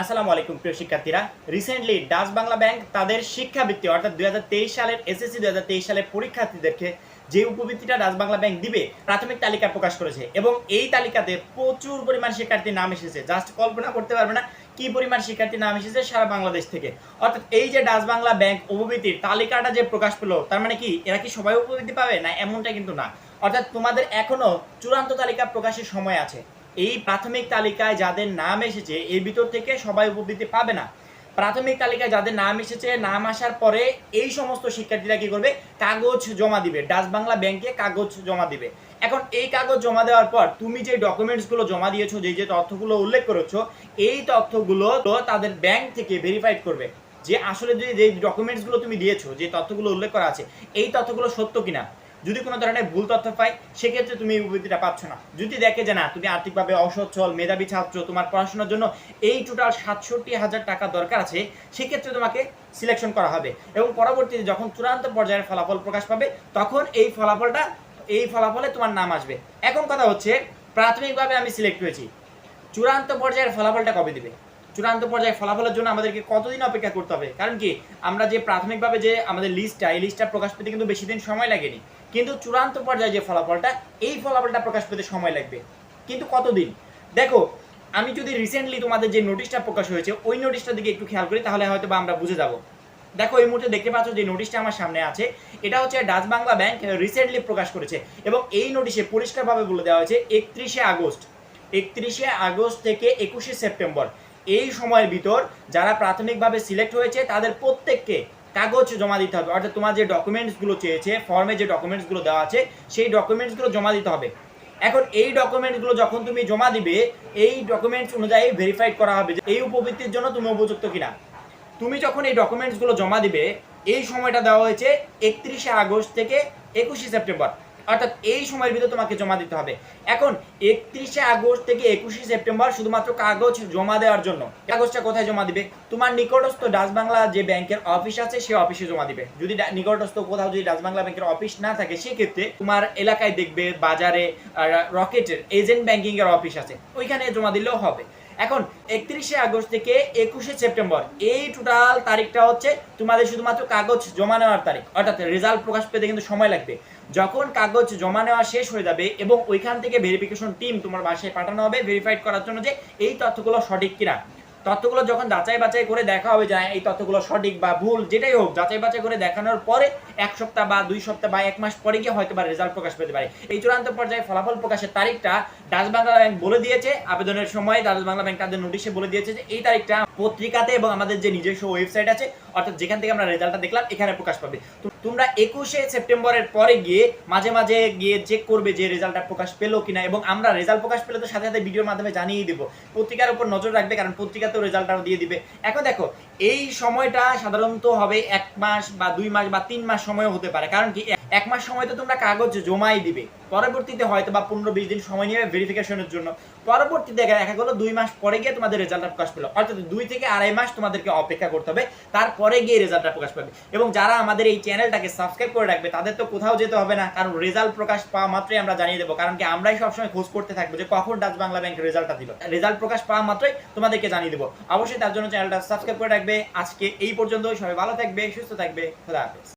আসসালামু আলাইকুম, প্রিয় শিক্ষার্থীরা। রিসেন্টলি ডাচ বাংলা ব্যাংক তাদের শিক্ষাবৃত্তি, অর্থাৎ দুই সালের এসএসসি দুই সালের পরীক্ষার্থীদেরকে যে উপবৃত্তিটা ডাচ বাংলা ব্যাংক দিবে, প্রাথমিক তালিকা প্রকাশ করেছে। এবং এই তালিকাতে প্রচুর পরিমাণ শিক্ষার্থীর নাম এসেছে। জাস্ট কল্পনা করতে পারবে না কি পরিমাণ শিক্ষার্থীর নাম এসেছে সারা বাংলাদেশ থেকে। অর্থাৎ এই যে ডাচ বাংলা ব্যাংক উপবৃত্তির তালিকাটা যে প্রকাশ পেল, তার মানে কি এরা কি সবাই উপবৃত্তি পাবে? না, এমনটা কিন্তু না। অর্থাৎ তোমাদের এখনও চূড়ান্ত তালিকা প্রকাশের সময় আছে। এই প্রাথমিক তালিকায় যাদের নাম এসেছে, এর ভিতর থেকে সবাই উপবৃত্তি পাবে না। প্রাথমিক তালিকায় যাদের নাম এসেছে, নাম আসার পরে এই সমস্ত শিক্ষার্থীরা কি করবে? কাগজ জমা দিবে। ডাচ বাংলা ব্যাংকে কাগজ জমা দিবে। এখন এই কাগজ জমা দেওয়ার পর তুমি যে ডকুমেন্টসগুলো জমা দিয়েছ, যে যে তথ্যগুলো উল্লেখ করেছ, এই তথ্যগুলো তো তাদের ব্যাংক থেকে ভেরিফাইড করবে যে আসলে যে যে ডকুমেন্টসগুলো তুমি দিয়েছ, যে তথ্যগুলো উল্লেখ করা আছে, এই তথ্যগুলো সত্য কিনা? যদি কোনো ধরনের ভুল তথ্য পাই, সেক্ষেত্রে তুমি এই উপবৃত্তিটা পাচ্ছ না। যদি দেখে যে না, তুমি আর্থিকভাবে অসচ্ছল, মেধাবী ছাত্র, তোমার পড়াশোনার জন্য এই টোটাল সাতষট্টি হাজার টাকা দরকার আছে, সেক্ষেত্রে তোমাকে সিলেকশন করা হবে। এবং পরবর্তীতে যখন চূড়ান্ত পর্যায়ের ফলাফল প্রকাশ পাবে, তখন এই ফলাফলটা, এই ফলাফলে তোমার নাম আসবে। এখন কথা হচ্ছে, প্রাথমিকভাবে আমি সিলেক্ট হয়েছি। চূড়ান্ত পর্যায়ের ফলাফলটা কবে দিবে? চূড়ান্ত পর্যায়ে ফলাফলের জন্য আমাদেরকে কতদিন অপেক্ষা করতে হবে? কারণ কি, আমরা যে প্রাথমিকভাবে যে আমাদের লিস্টটা এই লিস্টটা প্রকাশ পেতে কিন্তু বেশি দিন সময় লাগেনি। কিন্তু চূড়ান্ত পর্যায়ে যে ফলাফলটা, এই ফলাফলটা প্রকাশ পেতে সময় লাগবে। কিন্তু কতদিন? দেখো, আমি যদি রিসেন্টলি তোমাদের যে নোটিশটা প্রকাশ হয়েছে, ওই নোটিশটার দিকে একটু খেয়াল করি, তাহলে হয়তো বা আমরা বুঝে যাব। দেখো, এই মুহূর্তে দেখতে পাচ্ছ যে নোটিশটা আমার সামনে আছে। এটা হচ্ছে ডাচ বাংলা ব্যাংক রিসেন্টলি প্রকাশ করেছে এবং এই নোটিশে পরিষ্কারভাবে বলে দেওয়া হয়েছে একত্রিশে আগস্ট। একত্রিশে আগস্ট থেকে একুশে সেপ্টেম্বর। এই সময়ের ভিতর যারা প্রাথমিকভাবে সিলেক্ট হয়েছে, তাদের প্রত্যেককে কাগজ জমা দিতে হবে। অর্থাৎ তোমার যে ডকুমেন্টসগুলো চেয়েছে ফর্মে যে ডকুমেন্টসগুলো দেওয়া আছে, সেই ডকুমেন্টসগুলো জমা দিতে হবে। এখন এই ডকুমেন্টসগুলো যখন তুমি জমা দিবে, এই ডকুমেন্টস অনুযায়ী ভেরিফাইড করা হবে যে এই উপবৃত্তির জন্য তুমি উপযুক্ত কিনা। তুমি যখন এই ডকুমেন্টসগুলো জমা দিবে, এই সময়টা দেওয়া হয়েছে একত্রিশে আগস্ট থেকে একুশে সেপ্টেম্বর। অর্থাৎ এই সময়ের ভিতরে তোমাকে জমা দিতে হবে। এখন একত্রিশে আগস্ট থেকে একুশে সেপ্টেম্বর শুধুমাত্র কাগজ জমা দেওয়ার জন্য। কাগজটা কোথায় জমা দিবে? তোমার নিকটস্থ ডাচ যে ব্যাংকের অফিস আছে, সে অফিসে জমা দিবে। যদি নিকটস্থ কোথাও যদি ডাচ ব্যাংকের অফিস না থাকে, সেক্ষেত্রে তোমার এলাকায় দেখবে বাজারে রকেটের এজেন্ট ব্যাংকিং এর অফিস আছে। ওইখানে জমা দিলেও হবে। এখন একত্রিশে আগস্ট থেকে একুশে সেপ্টেম্বর, এই টোটাল তারিখটা হচ্ছে তোমাদের শুধুমাত্র কাগজ জমা নেওয়ার তারিখ। অর্থাৎ রেজাল্ট প্রকাশ পেতে কিন্তু সময় লাগবে। যখন কাগজ জমা নেওয়া শেষ হয়ে যাবে এবং ওইখান থেকে ভেরিফিকেশন টিম তোমার বাসায় পাঠানো হবে ভেরিফাইড করার জন্য যে এই তথ্যগুলো সঠিক কিনা। তথ্যগুলো যখন যাচাই বাছাই করে দেখা হবে যে এই তথ্যগুলো সঠিক বা ভুল, যেটাই হোক, যাচাই বাছাই করে দেখানোর পরে এক সপ্তাহ বা দুই সপ্তাহ বা এক মাস পরে গিয়ে হয়তো বা রেজাল্ট প্রকাশ পেতে পারে। এই চূড়ান্ত পর্যায়ে ফলাফল প্রকাশের তারিখটা ডাচ বাংলা ব্যাংক বলে দিয়েছে। আবেদনের সময় ডাচ বাংলা ব্যাংক তাদের নোটিশে বলে দিয়েছে যে এই তারিখটা পত্রিকাতে এবং আমাদের যে নিজস্ব ওয়েবসাইট আছে, অর্থাৎ যেখান থেকে আমরা রেজাল্টটা দেখলাম, এখানে প্রকাশ পাবে। তো তোমরা একুশে সেপ্টেম্বরের পরে গিয়ে মাঝে মাঝে গিয়ে চেক করবে যে রেজাল্টটা প্রকাশ পেল কিনা এবং আমরা রেজাল্ট প্রকাশ পেলে তো সাথে সাথে ভিডিওর মাধ্যমে জানিয়ে দেবো। পত্রিকার উপর নজর রাখবে কারণ পত্রিকাতেও রেজাল্টটা দিয়ে দিবে। এখন দেখো, এই সময়টা সাধারণত হবে এক মাস বা দুই মাস বা তিন মাস সময় হতে পারে। কারণ কি এক মাস সময় তো তোমরা কাগজ জমাই দিবে। পরবর্তীতে হয়তো বা পনেরো বিশ দিন সময় নিবে ভেরিফিকেশনের জন্য। পরবর্তীতে দেখা গেলো দুই মাস পরে গিয়ে তোমাদের রেজাল্টটা প্রকাশ পেল। অর্থাৎ দুই থেকে আড়াই মাস তোমাদেরকে অপেক্ষা করতে হবে, তারপরে গিয়ে রেজাল্টটা প্রকাশ পাবে। এবং যারা আমাদের এই চ্যানেলটাকে সাবস্ক্রাইব করে রাখবে, তাদের তো কোথাও যেতে হবে না, কারণ রেজাল্ট প্রকাশ পাওয়া মাত্রই আমরা জানিয়ে দেবো। কারণ কি আমরাই সবসময় খোঁজ করতে থাকব যে কখন ডাচ বাংলা ব্যাংক রেজাল্টটা দিল। রেজাল্ট প্রকাশ পাওয়া মাত্রই তোমাদেরকে জানিয়ে দেবো। অবশ্যই তার জন্য চ্যানেলটা সাবস্ক্রাইব করে রাখবে। আজকে এই পর্যন্ত সবাই ভালো থাকবে, সুস্থ থাকবে। খোদা হাফেজ।